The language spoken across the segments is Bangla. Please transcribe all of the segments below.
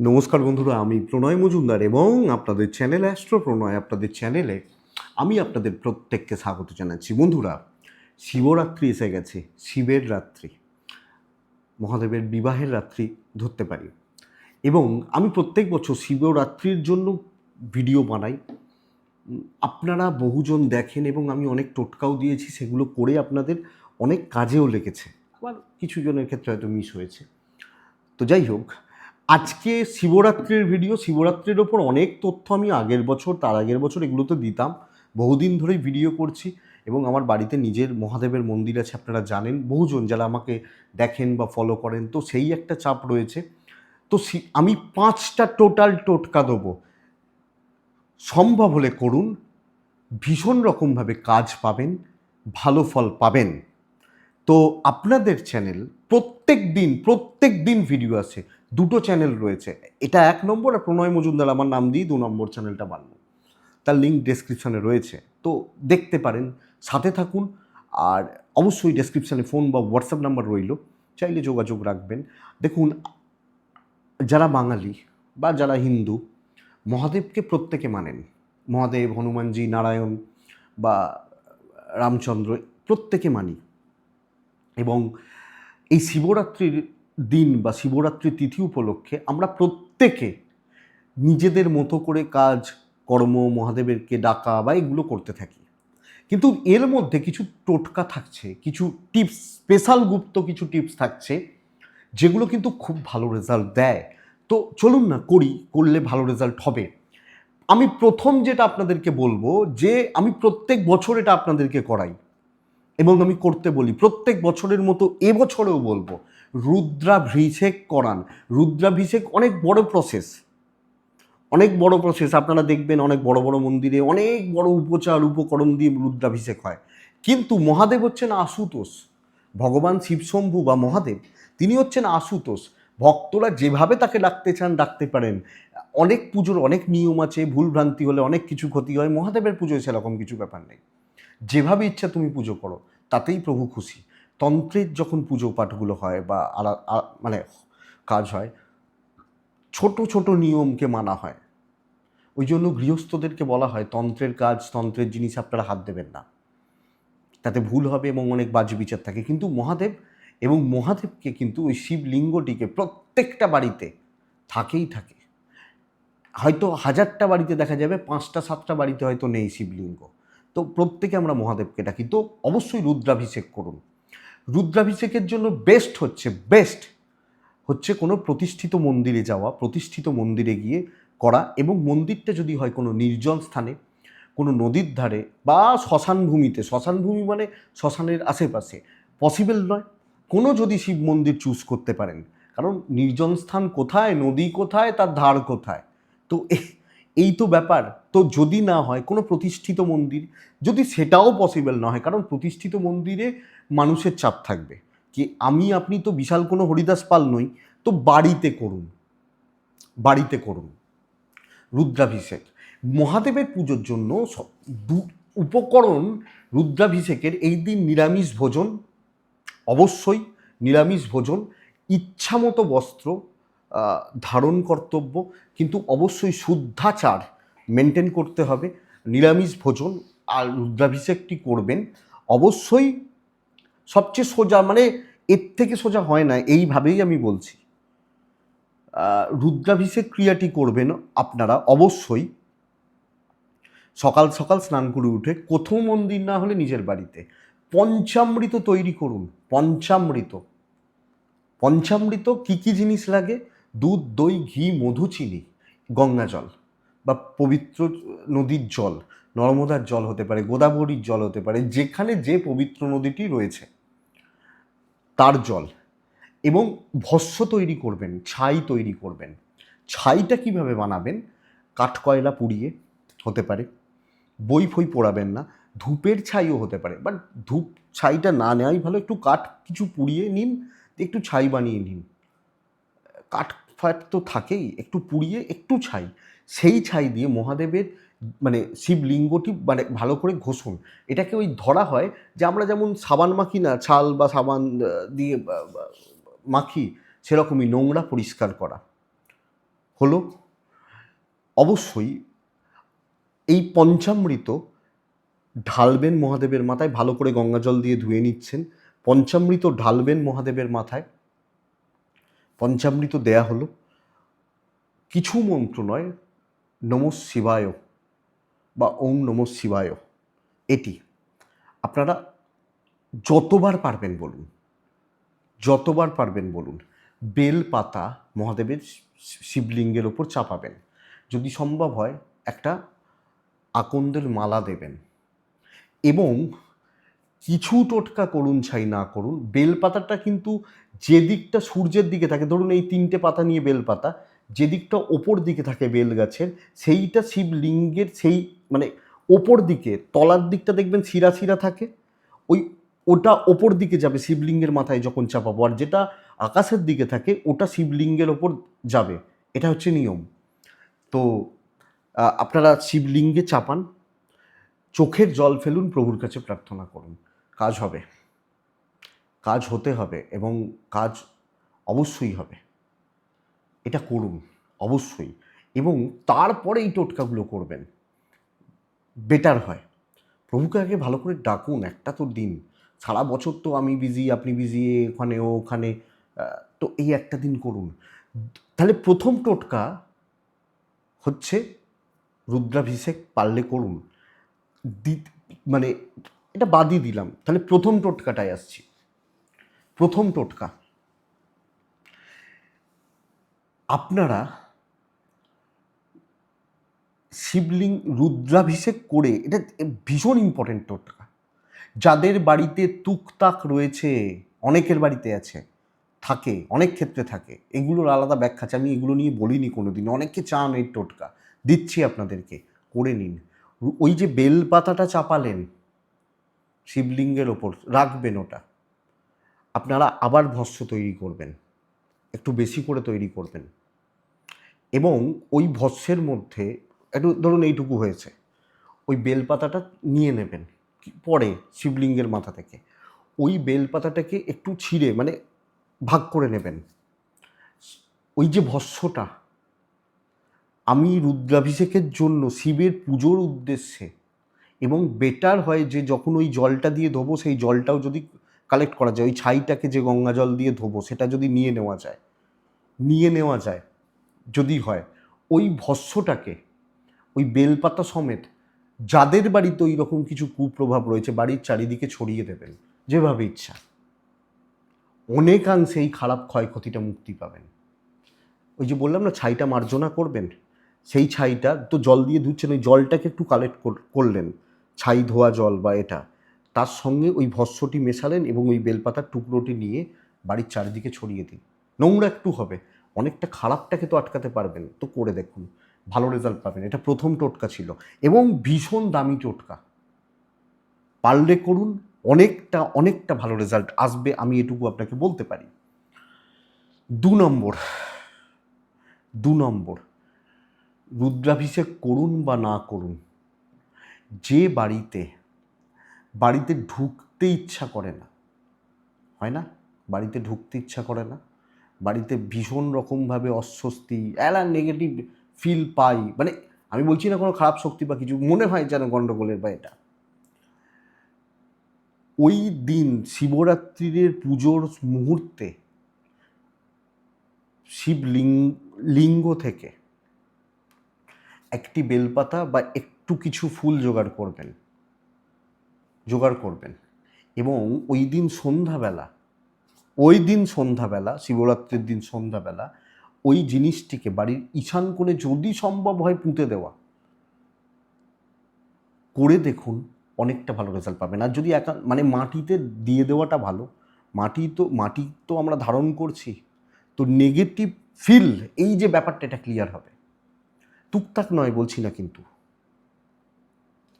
নমস্কার বন্ধুরা আমি প্রণয় মজুমদার এবং আপনাদের চ্যানেল অ্যাস্ট্রো প্রণয় আপনাদের চ্যানেলে আমি আপনাদের প্রত্যেককে স্বাগত জানাচ্ছি। বন্ধুরা শিবরাত্রি এসে গেছে শিবের রাত্রি মহাদেবের বিবাহের রাত্রি ধরতে পারি। এবং আমি প্রত্যেক বছর শিবরাত্রির জন্য ভিডিও বানাই। আপনারা বহুজন দেখেন এবং আমি অনেক টোটকাও দিয়েছি সেগুলো করে আপনাদের অনেক কাজেও লেগেছে। আবার কিছু জনের ক্ষেত্রে হয়তো মিস হয়েছে। তো যাই হোক আজকে শিবরাত্রির ভিডিও শিবরাত্রির ওপর অনেক তথ্য আমি আগের বছর, তার আগের বছর এগুলোতে দিতাম। বহুদিন ধরেই ভিডিও করছি এবং আমার বাড়িতে নিজের মহাদেবের মন্দির আছে, আপনারা জানেন। বহুজন যারা আমাকে দেখেন বা ফলো করেন, তো সেই একটা চাপ রয়েছে। তো আমি পাঁচটা টোটাল টোটকা দেবো। সম্ভব হলে করুন, ভীষণ রকমভাবে কাজ পাবেন, ভালো ফল পাবেন। তো আপনাদের চ্যানেল প্রত্যেক দিন প্রত্যেক দিন ভিডিও আছে দুটো চ্যানেল রয়েছে। এটা এক নম্বর আর প্রণয় মজুমদার, আমার নাম দিয়ে দু নম্বর চ্যানেলটা বানানো তার লিঙ্ক ডেসক্রিপশানে রয়েছে। তো দেখতে পারেন, সাথে থাকুন, আর অবশ্যই ডেসক্রিপশানে ফোন বা হোয়াটসঅ্যাপ নাম্বার রইল। চাইলে যোগাযোগ রাখবেন। দেখুন, যারা বাঙালি বা যারা হিন্দু, মহাদেবকে প্রত্যেকে মানেন। মহাদেব, হনুমানজি, নারায়ণ বা রামচন্দ্র প্রত্যেকে মানি। এবং এই শিবরাত্রির দিন বা শিবরাত্রির তিথি উপলক্ষে আমরা প্রত্যেকে নিজেদের মতো করে কাজ, কর্ম মহাদেবেরকে ডাকা বা এগুলো করতে থাকি। কিন্তু এর মধ্যে কিছু টোটকা থাকছে, কিছু টিপস, স্পেশাল গুপ্ত কিছু টিপস থাকছে, যেগুলো কিন্তু খুব ভালো রেজাল্ট দেয়। তো চলুন না, করি, করলে ভালো রেজাল্ট হবে। আমি প্রথম যেটা আপনাদেরকে বলব যে, আমি প্রত্যেক বছর এটা আপনাদেরকে করাই। এবং আমি করতে বলি, প্রত্যেক বছরের মতো এবছরেও বলব। রুদ্রাভিষেক করান। রুদ্রাভিষেক অনেক বড় প্রসেস অনেক বড় প্রসেস আপনারা দেখবেন অনেক বড় বড় মন্দিরে অনেক বড় উপচার, উপকরণ দিয়ে রুদ্রাভিষেক হয়। কিন্তু মহাদেব হচ্ছেন আশুতোষ। ভগবান শিবশম্ভু বা মহাদেব, তিনি হচ্ছেন আশুতোষ। ভক্তরা যেভাবে তাকে ডাকতে চান, ডাকতে পারেন। অনেক পুজোর অনেক নিয়ম আছে, ভুলভ্রান্তি হলে অনেক কিছু ক্ষতি হয়, মহাদেবের পুজোয় সেরকম কিছু ব্যাপার নেই। যেভাবে ইচ্ছা তুমি পুজো করো, তাতেই প্রভু খুশি। তন্ত্রের যখন পুজো পাঠগুলো হয় বা আলা- মানে কাজ হয়, ছোট ছোট নিয়মকে মানা হয়। ওই জন্য গৃহস্থদেরকে বলা হয়, তন্ত্রের কাজ, তন্ত্রের জিনিস আপনারা হাত দেবেন না। তাতে ভুল হবে এবং অনেক বাজ বিচার থাকে। কিন্তু মহাদেব এবং মহাদেবকে কিন্তু ওই শিবলিঙ্গটিকে প্রত্যেকটা বাড়িতে থাকেই থাকে। হয়তো হাজারটা বাড়িতে দেখা যাবে, পাঁচটা, সাতটা বাড়িতে হয়তো নেই শিবলিঙ্গ। তো প্রত্যেকে আমরা মহাদেবকে ডাকি। তো অবশ্যই রুদ্রাভিষেক করুন। রুদ্রাভিষেকের জন্য বেস্ট হচ্ছে বেস্ট হচ্ছে কোনো প্রতিষ্ঠিত মন্দিরে যাওয়া, প্রতিষ্ঠিত মন্দিরে গিয়ে করা এবং মন্দিরটা যদি হয় কোনো নির্জন স্থানে, কোনো নদীর ধারে বা শ্মশান ভূমিতে, শ্মশান ভূমি মানে শ্মশানের আশেপাশে পসিবল নয়। কোনো যদি শিব মন্দির চুজ করতে পারেন, কারণ নির্জন স্থান কোথায়, নদী কোথায়, তার ধার কোথায়? তো এই তো ব্যাপার। তো যদি না হয় কোনো প্রতিষ্ঠিত মন্দির, যদি সেটাও পসিবল না হয়, কারণ প্রতিষ্ঠিত মন্দিরে মানুষের চাপ থাকবে। কি আমি, আপনি তো বিশাল কোনো হরিদাস পাল নই, তো বাড়িতে করুন। বাড়িতে করুন। রুদ্রাভিষেক। মহাদেবের পুজোর জন্য সব- উপকরণ রুদ্রাভিষেকের এই দিন নিরামিষ ভোজন, অবশ্যই নিরামিষ ভোজন, ইচ্ছামতো বস্ত্র ধারণ কর্তব্য, কিন্তু অবশ্যই শুদ্ধাচার মেনটেন করতে হবে। নিরামিষ ভোজন আর রুদ্রাভিষেকটি করবেন। অবশ্যই সবচেয়ে সোজা মানে এর থেকে সোজা হয় না, এইভাবেই আমি বলছি। রুদ্রাভিষেক ক্রিয়াটি করবেন আপনারা অবশ্যই। সকাল সকাল স্নান করে উঠে কোথাও মন্দির না হলে নিজের বাড়িতে। পঞ্চামৃত তৈরি করুন, পঞ্চামৃত। পঞ্চামৃত কী কী জিনিস লাগে? দুধ, দই, ঘি, মধু, চিনি, গঙ্গা জল বা পবিত্র নদীর জল, নর্মদার জল হতে পারে, গোদাবরীর জল হতে পারে, যেখানে যে পবিত্র নদীটি রয়েছে। তার জল এবং ভস্য তৈরি করবেন, ছাই তৈরি করবেন। ছাইটা কীভাবে বানাবেন? কাঠকয়লা পুড়িয়ে হতে পারে, বই ফই পোড়াবেন না, ধূপের ছাইও হতে পারে। বাট ধূপ ছাইটা না নেওয়াই ভালো, একটু কাঠ কিছু পুড়িয়ে নিন, একটু ছাই বানিয়ে নিন। কাঠ ফাট তো থাকেই, একটু পুড়িয়ে একটু ছাই। সেই ছাই দিয়ে মহাদেবের মানে শিবলিঙ্গটি মানে ভালো করে ঘষুন। এটাকে ওই ধরা হয় যে আমরা যেমন সাবান মাখি না, ছাল বা সাবান দিয়ে মাখি, সেরকমই নোংরা পরিষ্কার করা। হলো? অবশ্যই এই পঞ্চামৃত ঢালবেন মহাদেবের মাথায়, ভালো করে গঙ্গা জল দিয়ে ধুয়ে নিচ্ছেন। পঞ্চামৃত ঢালবেন মহাদেবের মাথায়। পঞ্চামৃত দেয়া হলো। কিছু মন্ত্র নয়, নম শিবায়। বা ওম নম শিবায়। এটি আপনারা যতবার পারবেন বলুন, যতবার পারবেন বলুন, বেল পাতা মহাদেবের শিবলিঙ্গের ওপর চাপাবেন। যদি সম্ভব হয়, একটা আকন্দের মালা দেবেন। এবং কিছু টোটকা করুন ছাই না করুন বেলপাতাটা কিন্তু যে দিকটা সূর্যের দিকে থাকে, ধরুন এই তিনটে পাতা নিয়ে বেলপাতা যে দিকটা ওপর দিকে থাকে বেল গাছের, সেইটা শিবলিঙ্গের সেই মানে ওপর দিকে, তলার দিকটা দেখবেন শিরা শিরা থাকে। ওই ওটা ওপর দিকে যাবে শিবলিঙ্গের মাথায় যখন চাপাবো, আর যেটা আকাশের দিকে থাকে ওটা শিবলিঙ্গের ওপর যাবে। এটা হচ্ছে নিয়ম। তো আপনারা শিবলিঙ্গে চাপান, চোখের জল ফেলুন, প্রভুর কাছে প্রার্থনা করুন। কাজ হবে। কাজ হতে হবে এবং কাজ অবশ্যই হবে। এটা করুন, অবশ্যই। এবং তারপরে এই টোটকাগুলো করবেন। বেটার হয়। প্রভুকে আগে ভালো করে ডাকুন, একটা তো দিন। সারা বছর তো আমি বিজি আপনি বিজি ওখানে ওখানে তো এই একটা দিন করুন। তাহলে প্রথম টোটকা হচ্ছে রুদ্রাভিষেক পারলে করুন। দি মানে এটা বাদই দিলাম। তাহলে প্রথম টোটকাটায় আসছি। প্রথম টোটকা। আপনারা শিবলিং রুদ্রাভিষেক করে, এটা ভীষণ ইম্পর্টেন্ট টোটকা। যাদের বাড়িতে তুকতাক রয়েছে, অনেকের বাড়িতে আছে, থাকে, অনেক ক্ষেত্রে থাকে, এগুলোর আলাদা ব্যাখ্যা আছে, আমি এগুলো নিয়ে বলিনি কোনো দিন অনেকে চান এই টোটকা। দিচ্ছি আপনাদেরকে, করে নিন। ওই যে বেল পাতাটা চাপালেন, শিবলিঙ্গের ওপর, রাখবেন ওটা। আপনারা আবার ভস্য তৈরি করবেন, একটু বেশি করে তৈরি করবেন। এবং ওই ভস্যের মধ্যে একটু ধরুন এইটুকু হয়েছে, ওই বেলপাতাটা নিয়ে নেবেন পরে শিবলিঙ্গের মাথা থেকে। ওই বেলপাতাটাকে একটু ছিঁড়ে মানে ভাগ করে নেবেন। ওই যে ভস্যটা, আমি রুদ্রাভিষেকের জন্য শিবের পুজোর উদ্দেশ্যে এবং বেটার হয় যে যখন ওই জলটা দিয়ে ধোবো, সেই জলটাও যদি কালেক্ট করা যায়, ওই ছাইটাকে যে গঙ্গা জল দিয়ে ধোবো, সেটা যদি নিয়ে নেওয়া যায়, নিয়ে নেওয়া যায় যদি হয়, ওই ভস্যটাকে, ওই বেলপাতা সমেত যাদের বাড়িতে ওই রকম কিছু কুপ্রভাব রয়েছে, বাড়ির চারিদিকে ছড়িয়ে দেবেন, যেভাবে ইচ্ছা অনেকাংশে এই খারাপ ক্ষয়ক্ষতিটা মুক্তি পাবেন। ওই যে বললাম না, ছাইটা মার্জনা করবেন, সেই ছাইটা তো জল দিয়ে ধুচ্ছেন, ওই জলটাকে একটু কালেক্ট করলেন, ছাই ধোয়া জল বা এটা, তার সঙ্গে ওই ভস্যটি মেশালেন এবং ওই বেলপাতার টুকরোটি নিয়ে বাড়ির চারিদিকে ছড়িয়ে দিন নোংরা একটু হবে অনেকটা খারাপটাকে তো আটকাতে পারবেন। তো করে দেখুন, ভালো রেজাল্ট পাবেন। এটা প্রথম টোটকা ছিল এবং ভীষণ দামি টোটকা। পারলে করুন, অনেকটা অনেকটা ভালো রেজাল্ট আসবে, আমি এটুকু আপনাকে বলতে পারি। দু নম্বর দু নম্বর, রুদ্রাভিষেক করুন বা না করুন, যে বাড়িতে বাড়িতে ঢুকতে ইচ্ছা করে না, হয় না? বাড়িতে ঢুকতে ইচ্ছা করে না? বাড়িতে ভীষণ রকমভাবে অস্বস্তি এলা নেগেটিভ ফিল পাই। মানে আমি বলছি না কোনো খারাপ শক্তি বা কিছু, মনে হয় যেন গণ্ডগোলের বা এটা। ওই দিন শিবরাত্রির পুজোর মুহূর্তে শিবলিঙ্গ লিঙ্গ থেকে একটি বেলপাতা বা একটু কিছু ফুল জোগাড় করবেন। জোগাড় করবেন এবং ওই দিন সন্ধ্যাবেলা ওই দিন সন্ধ্যাবেলা, শিবরাত্রির দিন সন্ধ্যাবেলা ওই জিনিসটিকে বাড়ির ঈশান কোণে যদি সম্ভব হয় পুঁতে দেওয়া। করে দেখুন, অনেকটা ভালো রেজাল্ট পাবেন। আর যদি একা মানে মাটিতে দিয়ে দেওয়াটা ভালো। মাটি তো মাটি তো আমরা ধারণ করছি। তো নেগেটিভ ফিল এই যে ব্যাপারটা, এটা ক্লিয়ার হবে। টুকটাক নয় বলছি না কিন্তু।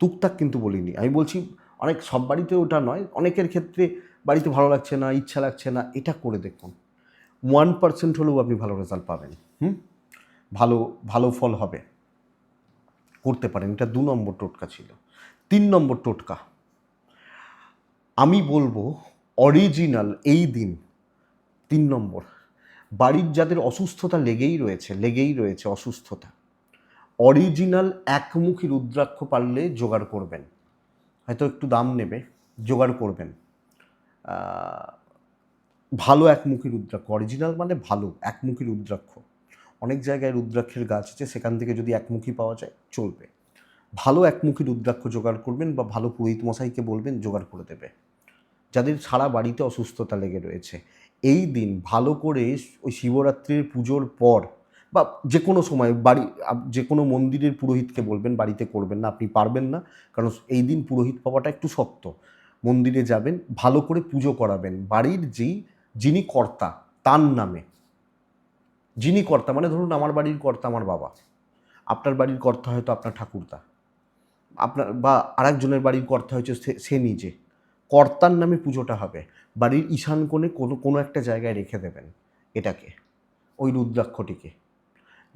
টুকটাক কিন্তু বলিনি। আমি বলছি, অনেক সব বাড়িতে ওটা নয়। অনেকের ক্ষেত্রে বাড়িতে ভালো লাগছে না, ইচ্ছা লাগছে না, এটা করে দেখুন। ওয়ান পার্সেন্ট হলেও আপনি ভালো রেজাল্ট পাবেন। হুম? ভালো ভালো ফল হবে। করতে পারেন। এটা দু নম্বর টোটকা ছিল। তিন নম্বর টোটকা। আমি বলব অরিজিনাল এই দিন, তিন নম্বর। বাড়ির যাদের অসুস্থতা লেগেই রয়েছে লেগেই রয়েছে অসুস্থতা অরিজিনাল একমুখী রুদ্রাক্ষ পারলে জোগাড় করবেন। হয়তো একটু দাম নেবে, জোগাড় করবেন। ভালো একমুখী রুদ্রাক্ষ অরিজিনাল মানে ভালো একমুখী রুদ্রাক্ষ। অনেক জায়গায় রুদ্রাক্ষের গাছ আছে, সেখান থেকে যদি একমুখী পাওয়া যায়, চলবে। ভালো একমুখী রুদ্রাক্ষ জোগাড় করবেন বা ভালো পুরোহিত মশাইকে বলবেন, জোগাড় করে দেবে। যাদের সারা বাড়িতে অসুস্থতা লেগে রয়েছে, এই দিন ভালো করে ওই শিবরাত্রির পুজোর পর বা যে কোনো সময় বাড়ি, যে কোনো মন্দিরের পুরোহিতকে বলবেন, বাড়িতে করবেন না, আপনি পারবেন না, কারণ এই দিন পুরোহিত পাওয়াটা একটু শক্ত। মন্দিরে যাবেন, ভালো করে পুজো করাবেন। বাড়ির যেই, যিনি কর্তা, তার নামে। যিনি কর্তা মানে ধরুন আমার বাড়ির কর্তা আমার বাবা। আপনার বাড়ির কর্তা হয়তো আপনার ঠাকুরদা। আপনার, বা আরেকজনের বাড়ির কর্তা হয়েছে সে- নিজে। কর্তার নামে পুজোটা হবে। বাড়ির ঈশান কোণে কোনো কোনো একটা জায়গায় রেখে দেবেন এটাকে, ওই রুদ্রাক্ষটিকে।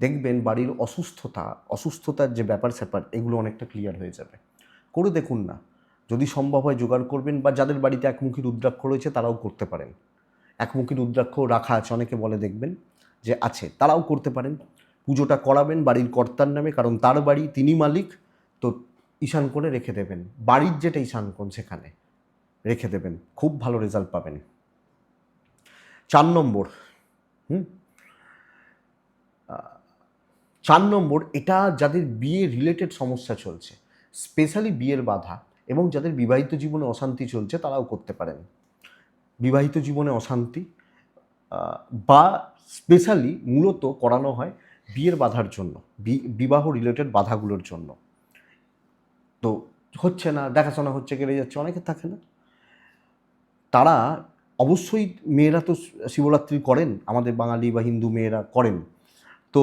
দেখবেন বাড়ির অসুস্থতা, অসুস্থতার যে ব্যাপার স্যাপার এগুলো অনেকটা ক্লিয়ার হয়ে যাবে। করে দেখুন না। যদি সম্ভব হয় জোগাড় করবেন বা যাদের বাড়িতে একমুখী রুদ্রাক্ষ রয়েছে তারাও করতে পারেন। একমুখী রুদ্রাক্ষ রাখা আছে, অনেকে বলে দেখবেন যে আছে, তারাও করতে পারেন। পুজোটা করাবেন বাড়ির কর্তার নামে, কারণ তার বাড়ি তিনি মালিক, তো ঈশান করে রেখে দেবেন। বাড়ির যেটা ঈশান কোণ, সেখানে রেখে দেবেন। খুব ভালো রেজাল্ট পাবেন। চার নম্বর, হুম? চার নম্বর, এটা যাদের বিয়ে রিলেটেড সমস্যা চলছে স্পেশালি বিয়ের বাধা এবং যাদের বিবাহিত জীবনে অশান্তি চলছে, তারাও করতে পারেন। বিবাহিত জীবনে অশান্তি বা স্পেশালি মূলত করানো হয় বিয়ের বাধার জন্য বিবাহ রিলেটেড বাধাগুলোর জন্য। তো হচ্ছে না, দেখাশোনা হচ্ছে, কেড়ে যাচ্ছে, অনেকে থাকে না। তারা অবশ্যই মেয়েরা তো শিবরাত্রি করেন, আমাদের বাঙালি বা হিন্দু মেয়েরা করেন। তো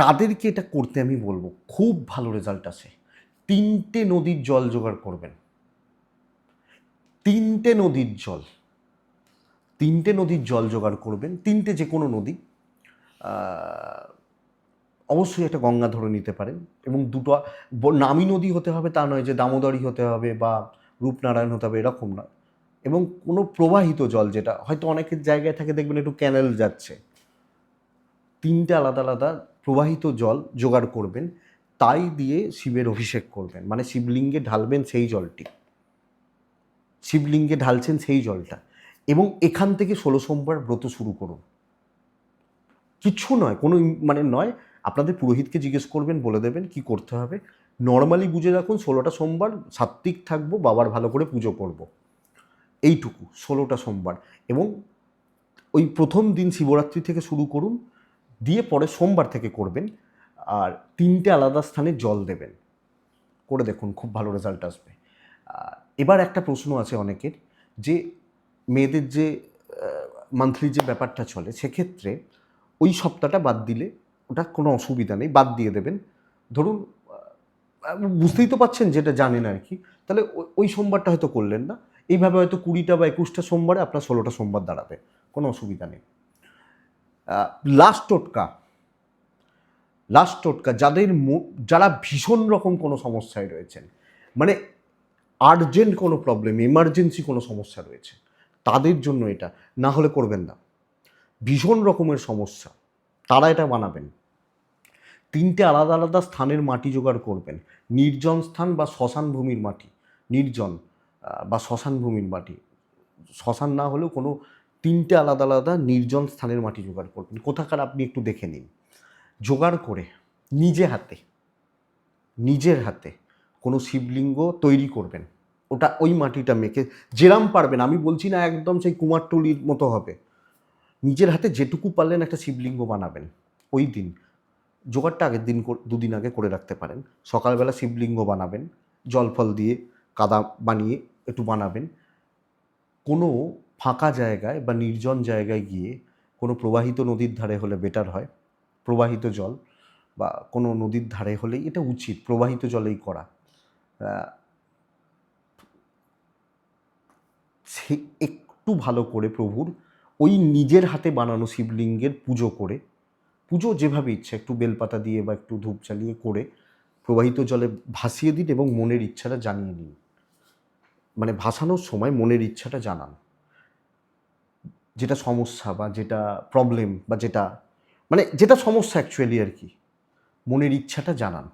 তাদেরকে এটা করতে আমি বলব, খুব ভালো রেজাল্ট আসে। তিনটে নদীর জল জোগাড় করবেন। তিনটে নদীর জল। তিনটে নদীর জল জোগাড় করবেন। তিনটে যে কোনো নদী অবশ্যই একটা গঙ্গা ধরে নিতে পারেন এবং দুটো নামী নদী হতে হবে, তা নয় যে দামোদরী হতে হবে বা রূপনারায়ণ হতে হবে, এরকম নয় এবং কোনো প্রবাহিত জল যেটা, হয়তো অনেকের জায়গায় থাকে, দেখবেন একটু ক্যানেল যাচ্ছে। তিনটে আলাদা আলাদা প্রবাহিত জল জোগাড় করবেন। তাই দিয়ে শিবের অভিষেক করবেন। মানে শিবলিঙ্গে ঢালবেন সেই জলটি। শিবলিঙ্গে ঢালছেন সেই জলটা। এবং এখান থেকে ষোলো সোমবার ব্রত শুরু করুন। কিচ্ছু নয়, কোনো মানে নয়, আপনাদের পুরোহিতকে জিজ্ঞেস করবেন, বলে দেবেন কি করতে হবে। নর্মালি বুঝে রাখুন, ষোলোটা সোমবার সাত্বিক থাকব, বাবার ভালো করে পুজো করব। এইটুকু, ষোলোটা সোমবার। এবং ওই প্রথম দিন শিবরাত্রি থেকে শুরু করুন, দিয়ে পরে সোমবার থেকে করবেন। আর তিনটে আলাদা স্থানে জল দেবেন। করে দেখুন, খুব ভালো রেজাল্ট আসবে। এবার একটা প্রশ্ন আছে অনেকের, যে মেয়েদের যে মান্থলি যে ব্যাপারটা চলে, সেক্ষেত্রে ওই সপ্তাহটা বাদ দিলে ওটা কোনো অসুবিধা নেই, বাদ দিয়ে দেবেন। ধরুন বুঝতেই তো পাচ্ছেন যেটা জানেন আর কি, তাহলে ওই সোমবারটা হয়তো করলেন না। এইভাবে হয়তো কুড়িটা বা একুশটা সোমবারে আপনার ষোলোটা সোমবার দাঁড়াবে, কোনো অসুবিধা নেই। লাস্ট টোটকা লাস্ট টোটকা, যাদের যারা ভীষণ রকম কোনো সমস্যায় রয়েছেন মানে আর্জেন্ট কোনো প্রবলেম এমার্জেন্সি কোনো সমস্যা রয়েছে, তাদের জন্য এটা, না হলে করবেন না। ভীষণ রকমের সমস্যা, তারা এটা বানাবেন। তিনটে আলাদা আলাদা স্থানের মাটি জোগাড় করবেন, নির্জন স্থান বা শ্মশান ভূমির মাটি, নির্জন বা শ্মশান ভূমির মাটি, শ্মশান না হলেও কোনো তিনটে আলাদা আলাদা নির্জন স্থানের মাটি জোগাড় করবেন। কোথাকার আপনি একটু দেখে নিন। জোগাড় করে নিজে হাতে, নিজের হাতে কোনো শিবলিঙ্গ তৈরি করবেন। ওটা ওই মাটিটা মেখে যেরাম পারবেন। আমি বলছি না একদম সেই কুমারটুলির মতো হবে। নিজের হাতে যেটুকু পারলেন একটা শিবলিঙ্গ বানাবেন। ওই দিন, জোগাড়টা আগের দিন দুদিন আগে করে রাখতে পারেন। সকালবেলা শিবলিঙ্গ বানাবেন, জল ফল দিয়ে কাদা বানিয়ে একটু বানাবেন। কোনো ফাঁকা জায়গায় বা নির্জন জায়গায় গিয়ে কোনো প্রবাহিত নদীর ধারে হলে বেটার হয়। প্রবাহিত জল বা কোনো নদীর ধারে হলেই এটা উচিত, প্রবাহিত জলেই করা। সে একটু ভালো করে প্রভুর ওই নিজের হাতে বানানো শিবলিঙ্গের পুজো করে, পুজো যেভাবে ইচ্ছা একটু বেলপাতা দিয়ে বা একটু ধূপ জ্বালিয়ে করে প্রবাহিত জলে ভাসিয়ে দিন এবং মনের ইচ্ছাটা জানিয়ে নিন। মানে ভাসানোর সময় মনের ইচ্ছাটা জানান। যেটা সমস্যা বা যেটা প্রবলেম বা যেটা মানে যেটা সমস্যা অ্যাকচুয়ালি আর কি, মনের ইচ্ছাটা জানান।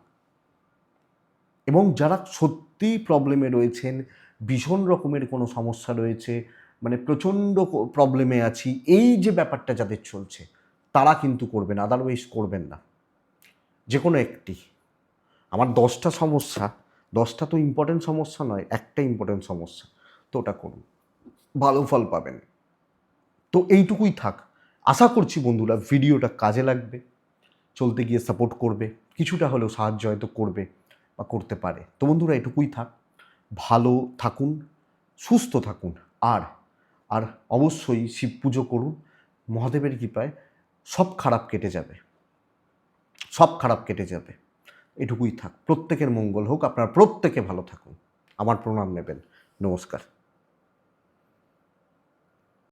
এবং যারা সত্যি প্রবলেমে রয়েছেন, ভীষণ রকমের কোনো সমস্যা রয়েছে মানে প্রচণ্ড প্রবলেমে আছি, এই যে ব্যাপারটা যাদের চলছে, তারা কিন্তু করবেন আদারওয়াইজ করবেন না। যে কোনো একটি। আমার দশটা সমস্যা, দশটা তো ইম্পর্টেন্ট সমস্যা নয়, একটা ইম্পর্টেন্ট সমস্যা, তো ওটা করুন। ভালো ফল পাবেন। তো এইটুকুই থাক। আশা করছি বন্ধুরা ভিডিওটা কাজে লাগবে, চলতে গিয়ে সাপোর্ট করবে, কিছুটা হলেও সাহায্য হয়তো করবে বা করতে পারে। তো বন্ধুরা এটুকুই থাক, ভালো থাকুন, সুস্থ থাকুন, আর আর অবশ্যই শিব পুজো করুন, মহাদেবের কৃপায় সব খারাপ কেটে যাবে, সব খারাপ কেটে যাবে, এটুকুই থাক। প্রত্যেকের মঙ্গল হোক, আপনারা প্রত্যেকে ভালো থাকুন। আমার প্রণাম নেবেন। নমস্কার।